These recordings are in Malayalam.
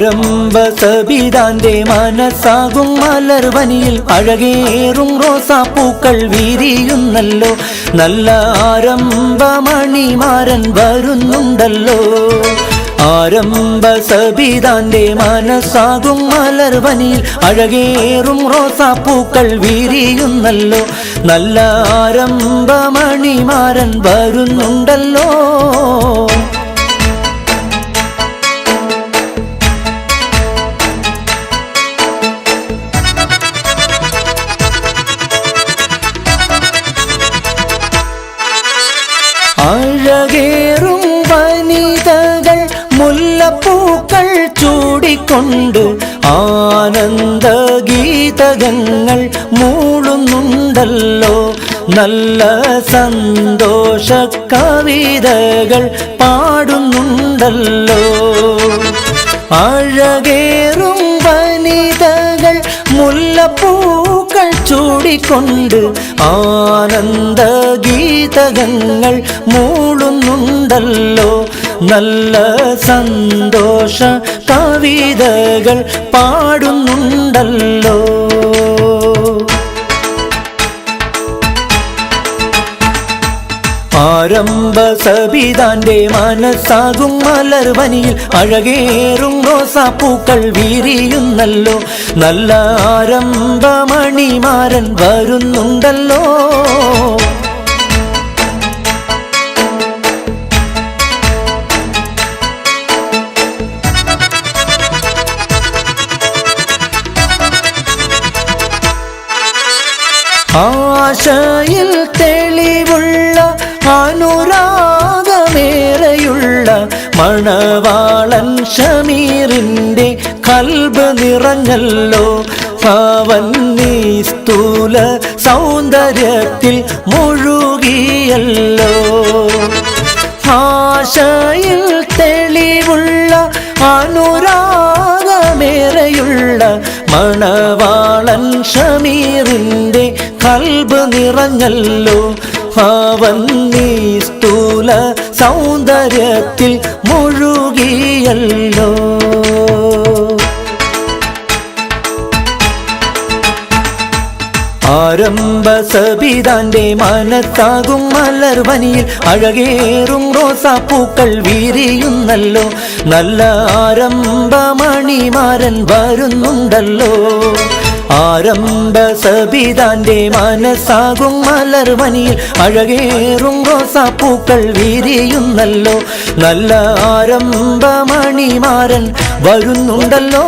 ആരംഭ സബിതാന്റെ മനസ്സാകും മലർവനിയിൽ അഴകേറും റോസാപ്പൂക്കൾ വീരിയുന്നല്ലോ. നല്ല ആരംഭ മണിമാരൻ വരുന്നുണ്ടല്ലോ. ആരംഭ സബിതാന്റെ മനസ്സാകും മലർവനിയിൽ അഴകേറും റോസാപ്പൂക്കൾ വീരിയുന്നല്ലോ. നല്ല ആരംഭ മണിമാരൻ വരുന്നുണ്ടല്ലോ. ചൂടിക്കൊണ്ട് ആനന്ദ ഗീതകങ്ങൾ മൂളുന്നുണ്ടല്ലോ നല്ല സന്തോഷ കവിതകൾ പാടുന്നുണ്ടല്ലോ. അഴകേറും വനിതകൾ മുല്ലപ്പൂക്കൾ ചൂടിക്കൊണ്ട് ആനന്ദ ഗീതകങ്ങൾ മൂളുന്നുണ്ടല്ലോ നല്ല സന്തോഷ കവിതകൾ പാടുന്നുണ്ടല്ലോ. ആരംഭ സബിതാന്റെ മനസ്സാകും മലർവനിയിൽ അഴകേറും റോസാപ്പൂക്കൾ വീരിയുന്നല്ലോ. നല്ല ആരംഭമണിമാരൻ വരുന്നുണ്ടല്ലോ. ആശയിൽ തെളിവുള്ള അനുരാഗമേറെയുള്ള മണവാളൻ ഷമീറിന്റെ കൽബ് നിറഞ്ഞല്ലോ. പാവൻ നീ സ്ഥൂല സൗന്ദര്യത്തിൽ മുഴുകിയല്ലോ. ഭാഷയിൽ തെളിവുള്ള അനുരാഗമേറെയുള്ള മണവാളൻ ഷമീറിന്റെ കൽബ് നിറഞ്ഞല്ലോ. അവൻ നീ സ്ഥൂല സൗന്ദര്യത്തിൽ മുഴുകിയല്ലോ. ആരംഭ സബിതാന്റെ മനത്താകും മലർവനിയിൽ അഴകേറും റോസാപ്പൂക്കൾ വീരിയുന്നല്ലോ. നല്ല ആരംഭ ആരംഭമണിമാരൻ വരുന്നുണ്ടല്ലോ. ആരംഭ സബിതാന്റെ മനസ്സാകും മലർവനിയിൽ അഴകേറും റോസാപ്പൂക്കൾ വീതിയുന്നല്ലോ. നല്ല ആരംഭമണിമാരൻ വരുന്നുണ്ടല്ലോ.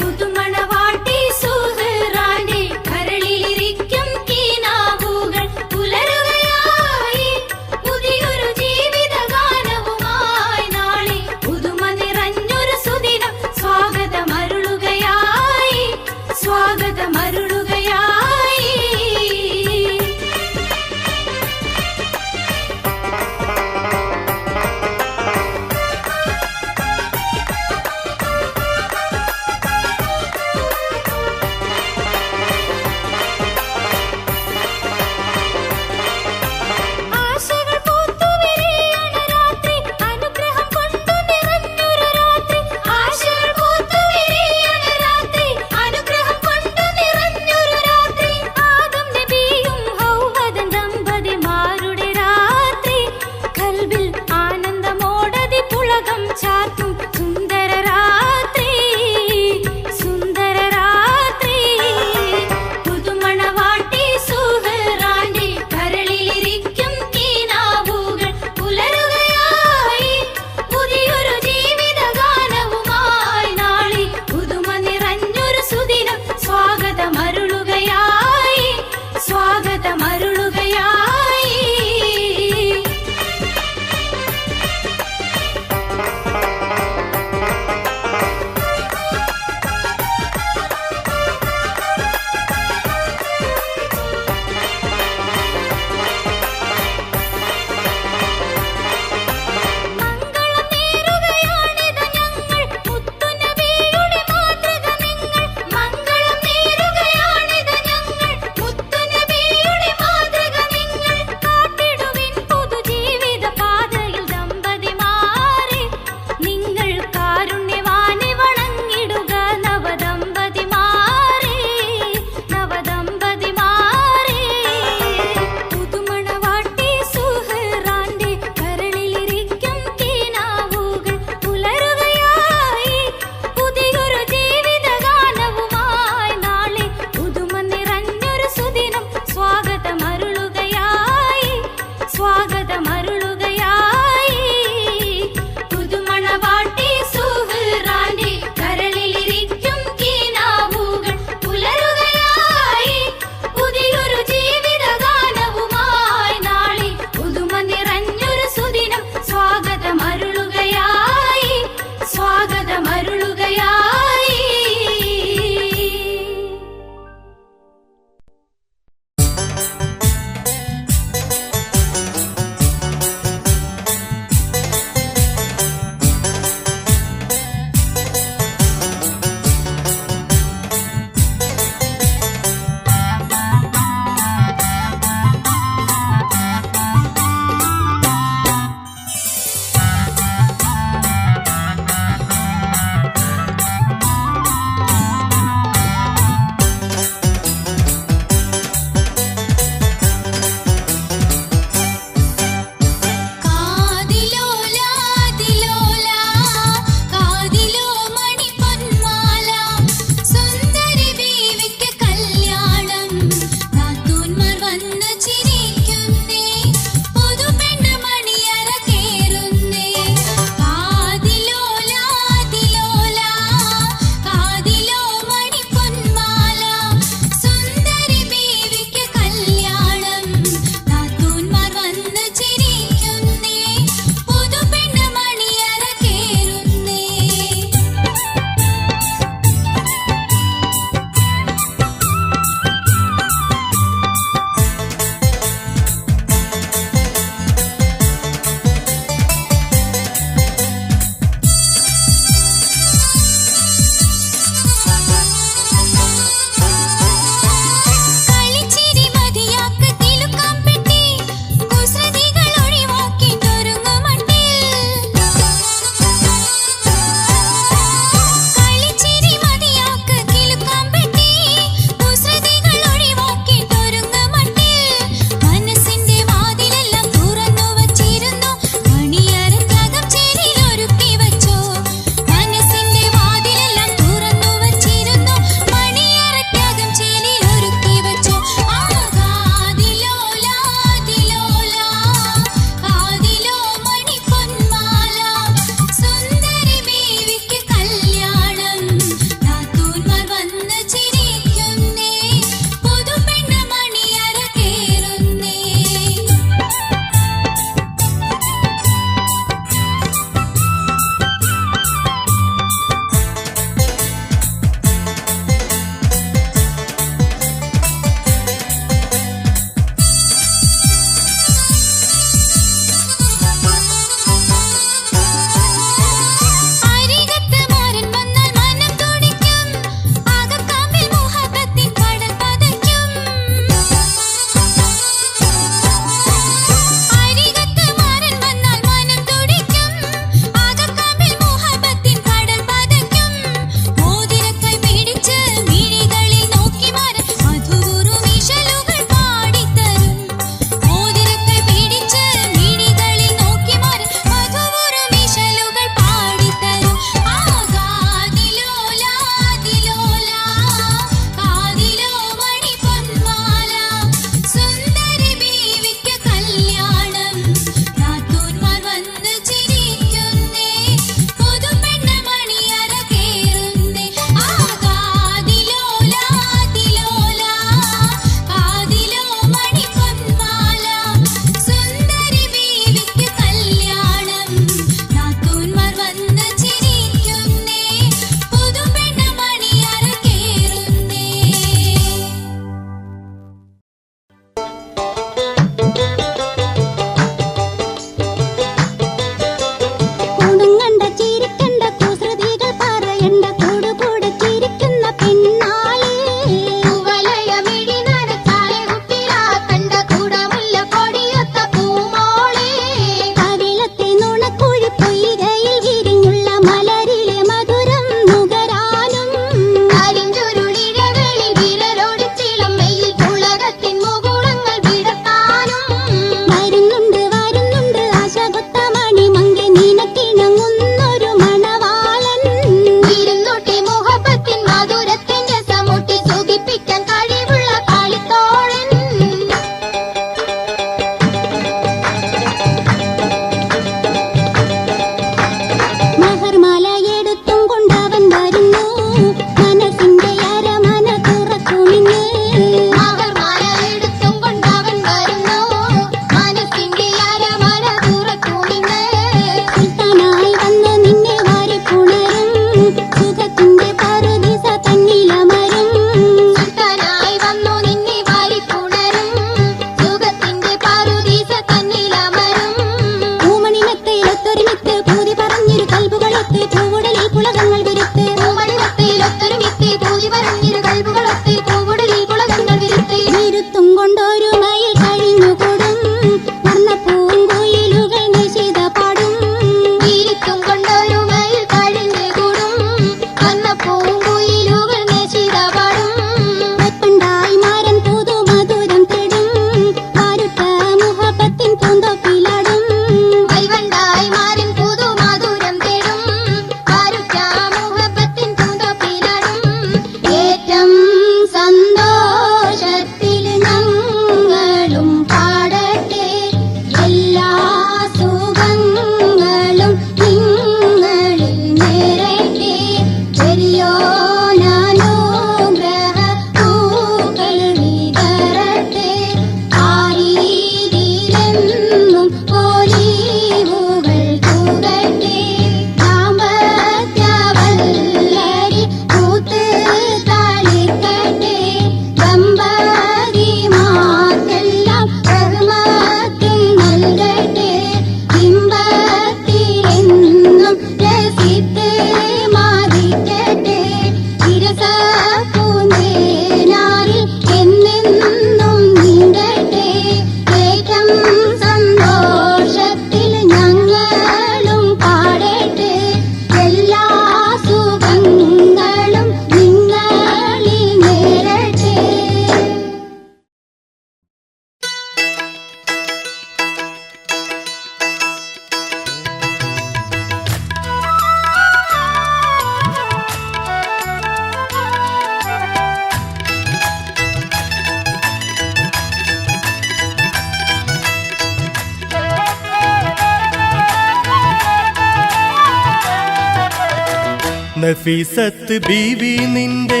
നഫീസത്ത് ബീവി നിന്റെ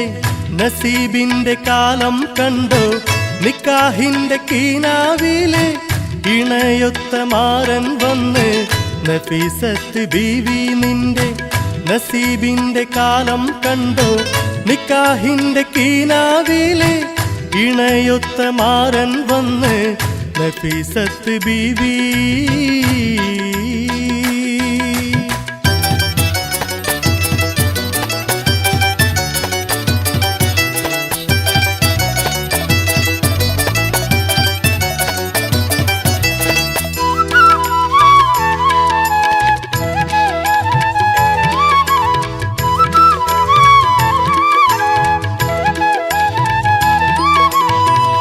നസീബിന്റെ കാലം കണ്ടോ? നിക്കാഹിന്റെ കീനാവിലെ ഇണയൊത്ത മാറൻ വന്ന് നഫീസത്ത് ബീവി നിന്റെ നസീബിന്റെ കാലം കണ്ടോ? നിക്കാഹിന്റെ കീനാവിലെ ഇണയൊത്ത മാറൻ വന്ന് നഫീസത്ത് ബീവി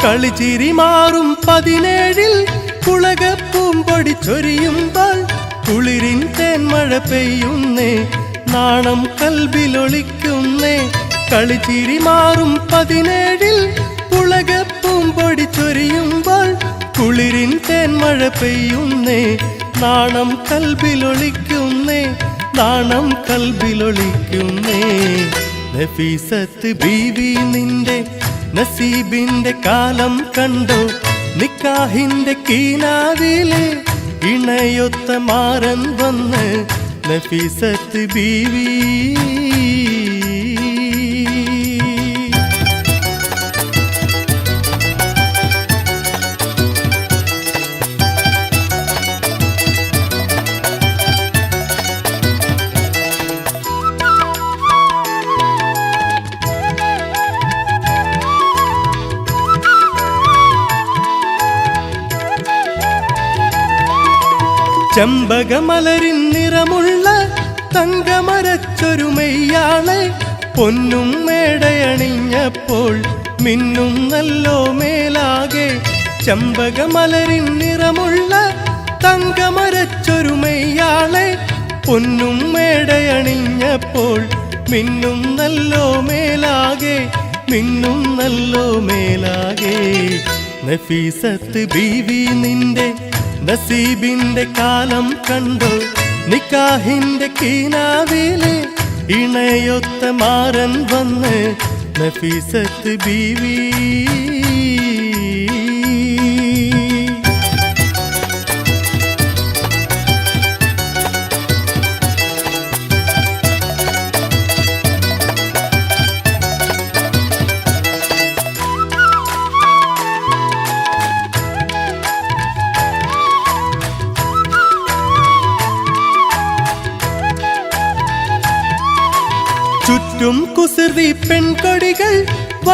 കളിച്ചിരി മാറും പതിനേഴിൽ. കുളകപ്പൂമ്പൊടി ചൊരിയുമ്പോൾ കുളിരിൻ തേന്മഴ പെയ്യുന്നേ. നാണം കൽബിലൊളിക്കുന്നേ കളിചിരി മാറും പതിനേഴിൽ. കുളകപ്പൂമ്പൊടി ചൊരിയുമ്പോൾ കുളിരിൻ തേന്മഴ പെയ്യുന്നേ. നാണം കൽബിലൊളിക്കുന്നേ നാണം കൽബിലൊളിക്കുന്നേ നഫീസത്ത് ബീവി നിന്റെ നസീബിന്റെ കാലം കണ്ടോ നിക്കാഹിന്റെ കീനാവിലെ ഇണയൊത്ത മാറൻ വന്ന് നഫീസത്ത് ബീവി. ചെമ്പകമലരിൻ നിറമുള്ള തങ്കമരച്ചൊരുമയ്യാളെ പൊന്നും മേടയണിഞ്ഞപ്പോൾ മിന്നും നല്ലോ മേലാകെ ചെമ്പകമലരിൻ നിറമുള്ള തങ്കമരച്ചൊരുമയ്യാളെ പൊന്നും മേടയണിഞ്ഞപ്പോൾ മിന്നും നല്ലോ മേലാകെ മിന്നും നല്ലോ മേലാകെ. നഫീസത്ത് ബീവി നിന്റെ നസീബിന്റെ കാലം കണ്ടോ നിക്കാഹിന്റെ കീനാവിലെ ഇണയൊത്ത മാറൻ വന്ന് നഫീസത്ത് ബീവി.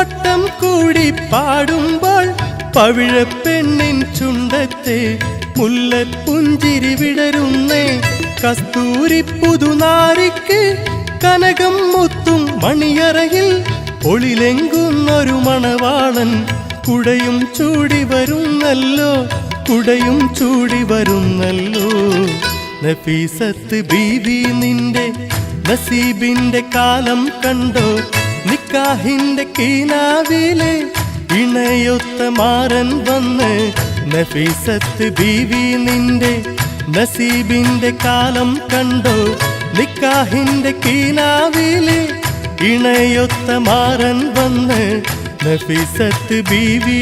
വട്ടം കൂടി പാടുമ്പോൾ പവിഴപ്പെണ്ണിൻ ചുണ്ടത്തെ മുല്ലപ്പുഞ്ചിരി വിടരുന്നേ. കസ്തൂരി പുതുനാരിക്ക് കനകം മുത്തും മണിയറയിൽ ഒളിലെങ്കുന്നൊരു മണവാളൻ കുടയും ചൂടി വരുന്നല്ലോ കുടയും ചൂടി വരുന്നല്ലോ. നഫീസത്ത് ബീവി നിന്റെ നസീബിന്റെ കാലം കണ്ടോ നിക്കാഹിന്റെ കീനാവിലെ ഇണയൊത്ത മാറൻ വന്ന് നഫീസത്ത് ബീവി നിന്റെ നസീബിന്റെ കാലം കണ്ടോ. നിക്കാഹിന്റെ കീനാവിലെ ഇണയൊത്ത മാറൻ വന്ന് നഫീസത്ത് ബീവി